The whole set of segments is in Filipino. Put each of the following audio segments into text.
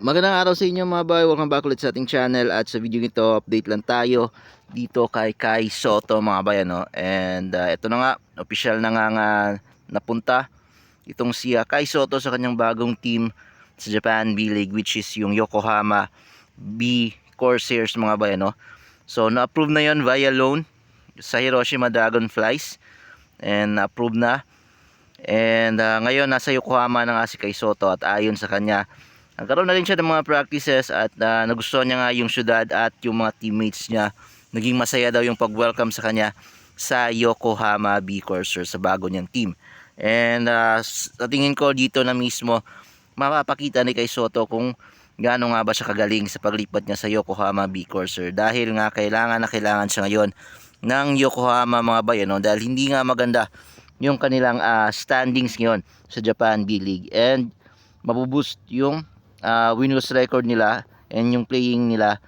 Magandang araw sa inyo mga boy. Welcome back ulit sa ating channel at sa video nito update lang tayo dito kay Kai Soto mga boy ano. And uh, ito na nga official na nga, nga napunta itong si uh, Kai Soto sa kanyang bagong team sa Japan B-League which is yung Yokohama B Corsairs mga boy ano. So na-approve na yon via loan sa Hiroshima Dragonflies and na-approve na And uh, ngayon nasa Yokohama na nga si Kai Soto at ayon sa kanya nagkaroon na rin siya ng mga practices at uh, nagustuhan niya nga yung syudad at yung mga teammates niya. Naging masaya daw yung pag-welcome sa kanya sa Yokohama B Courser sa bago niyang team. And uh, sa tingin ko dito na mismo mapapakita ni Kai Soto kung gaano nga ba siya kagaling sa paglipat niya sa Yokohama B Courser dahil nga kailangan na kailangan siya ngayon ng Yokohama mga bayan no? dahil hindi nga maganda yung kanilang uh, standings ngayon sa Japan B-League and mabuboost yung uh, win-loss record nila and yung playing nila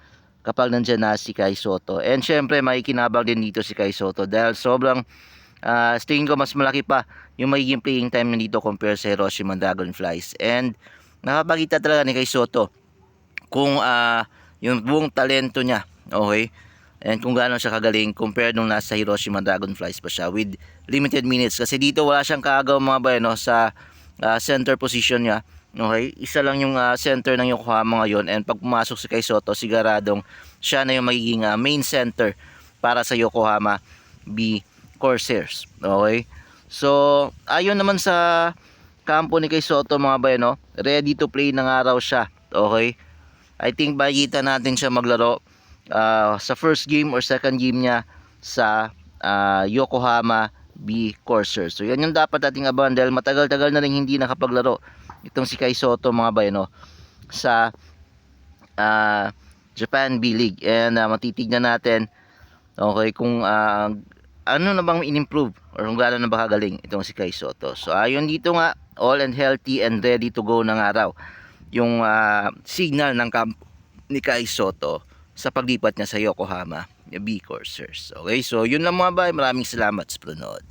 kapag nandyan na si Kai Soto. And syempre makikinabang din dito si Kai Soto dahil sobrang uh, tingin ko mas malaki pa yung magiging playing time nandito compare sa Hiroshima Dragonflies. And nakapagita talaga ni Kai Soto kung uh, yung buong talento niya, okay? And kung gaano siya kagaling compared nung nasa Hiroshima Dragonflies pa siya with limited minutes. Kasi dito wala siyang kaagaw mga bayan no, sa uh, center position niya. Okay, isa lang yung uh, center ng Yokohama ngayon and pag pumasok si Kai Soto, siguradong siya na yung magiging uh, main center para sa Yokohama B Corsairs. Okay? So, ayon naman sa kampo ni Kai Soto mga bayan, no? ready to play na nga raw siya. Okay? I think makikita natin siya maglaro uh, sa first game or second game niya sa uh, Yokohama B Corsairs. So yan yung dapat ating abangan dahil matagal-tagal na rin hindi nakapaglaro itong si Kai Soto mga bayano sa uh, Japan B-League and uh, matitignan natin okay kung uh, ano na bang in-improve or kung gaano na ba kagaling itong si Kai Soto. So ayon dito nga all and healthy and ready to go na nga raw yung uh, signal ng camp ni Kai Soto sa paglipat niya sa Yokohama B Corsairs. Okay, so yun lang mga bay. Maraming salamat sa panonood.